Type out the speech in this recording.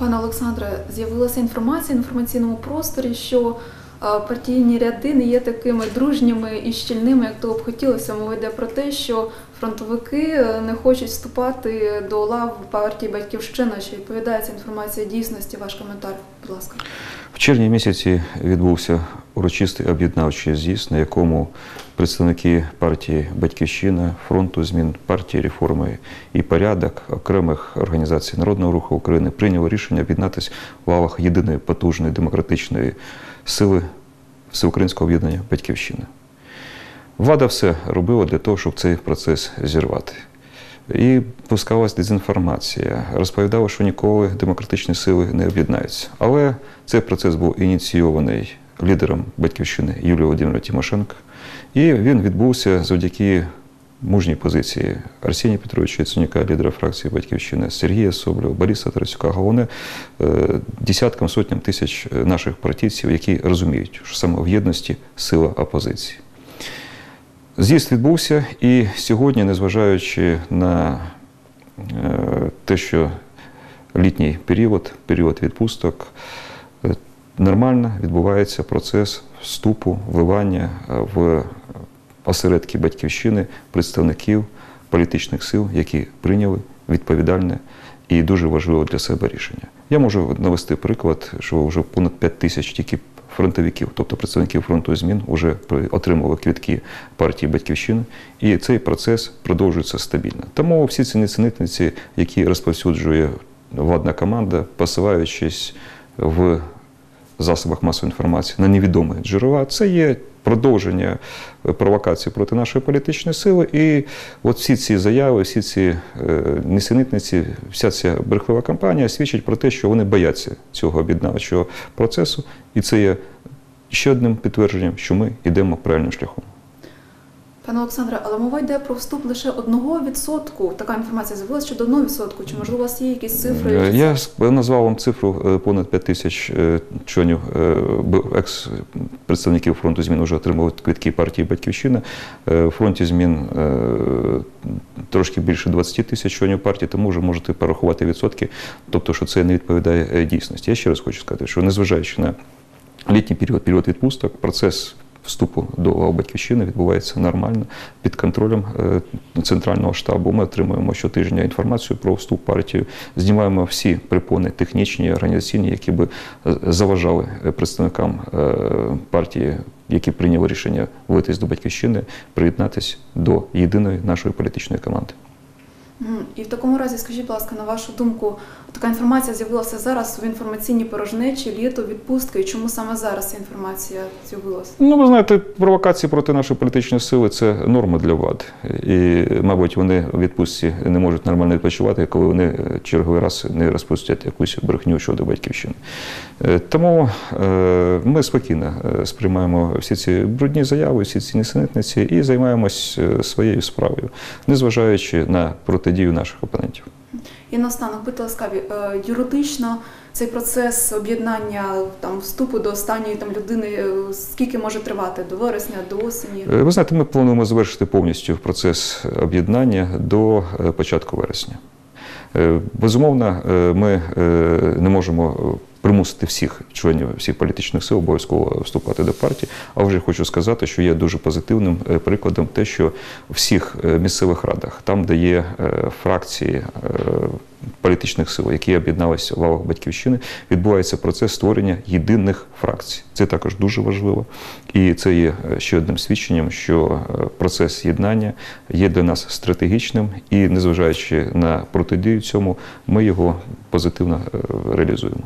Пане Олександре, з'явилася інформація в інформаційному просторі, що е, партійні ряди не є такими дружніми і щільними, як того б хотілося. Мова йде про те, що фронтовики е, не хочуть вступати до лав партії Батьківщина. Чи відповідає ця інформація дійсності? Ваш коментар, будь ласка. В червні місяці відбувся урочистий об'єднавчий з'їзд, на якому представники партії Батьківщина, фронту змін партії реформи і порядок окремих організацій Народного руху України прийняли рішення об'єднатися в лавах єдиної потужної демократичної сили всеукраїнського об'єднання Батьківщина. Влада все робила для того, щоб цей процес зірвати. І пускалась дезінформація, розповідала, що ніколи демократичні сили не об'єднаються. Але цей процес був ініційований лідером батьківщини Юлією Володимиром Тимошенко, і він відбувся завдяки мужній позиції Арсенія Петровича Яценюка, лідера фракції Батьківщини, Сергія Соболєва, Бориса Тарасюка, головне е, десяткам сотням тисяч наших партійців, які розуміють, що саме в єдності сила опозиції. З'їзд відбувся, і сьогодні, незважаючи на е, те, що літній період, період відпусток, е, нормально відбувається процес вступу, вливання е, в осередки батьківщини представників політичних сил, які прийняли відповідальне і дуже важливе для себе рішення. Я можу навести приклад, що вже понад 5 тисяч тільки фронтовиків, тобто представників фронту змін, вже отримали квітки партії Батьківщини, і цей процес продовжується стабільно. Тому всі ці несенітниці, які розповсюджує владна команда, посилаючись в засобах масової інформації на невідомі джерела, це є продовження провокації проти нашої політичної сили. І от всі ці заяви, всі ці е, несенітниці, вся ця брехлива кампанія свідчить про те, що вони бояться цього об'єднавчого процесу, і це є ще одним підтвердженням, що ми йдемо правильним шляхом. Пане Олександре, але мова йде про вступ лише одного відсотку. Така інформація з'явилася щодо одного відсотку. Чи можливо у вас є якісь цифри? Е, Я назвав вам цифру е, понад 5 тисяч е, членів екс-представників фронту змін вже отримали квитки партії Батьківщина. В фронті змін трошки більше 20 тисяч членів партії, тому вже можете порахувати відсотки, тобто, що це не відповідає дійсності. Я ще раз хочу сказати, що незважаючи на літній період, період відпусток, процес вступу до батьківщини відбувається нормально під контролем е, центрального штабу. Ми отримуємо щотижня інформацію про вступ в партію, знімаємо всі припони технічні, організаційні, які би е, заважали е, представникам партії, які прийняли рішення вийти до батьківщини, приєднатися до єдиної нашої політичної команди. І в такому разі, скажіть, будь ласка, на вашу думку, така інформація з'явилася зараз в інформаційній порожнечі, літо, відпустки. І чому саме зараз ця інформація з'явилася? Ну, ви знаєте, провокації проти нашої політичної сили це норма для влади. І, мабуть, вони у відпустці не можуть нормально відпочивати, коли вони черговий раз не розпустять якусь брехню щодо батьківщини. Е, Тому е, ми спокійно е, сприймаємо всі ці брудні заяви, всі ці несенітниці і займаємось своєю справою, незважаючи на протидію наших опонентів. І наостанок, будьте ласкаві, е, юридично цей процес об'єднання там вступу до останньої там людини е, скільки може тривати? До вересня, до осені? Е, Ви знаєте, ми плануємо завершити повністю процес об'єднання до початку вересня. Безумовно, ми не можемо примусити всіх членів всіх політичних сил обов'язково вступати до партії. А вже хочу сказати, що є дуже позитивним е, прикладом те, що в всіх е, місцевих радах, там, де є е, фракції політичних сил, які об'єдналися в лавах батьківщини, відбувається процес створення єдиних фракцій. Це також дуже важливо. І це є ще одним свідченням, що процес єднання є для нас стратегічним, і незважаючи на протидію цьому, ми його позитивно реалізуємо.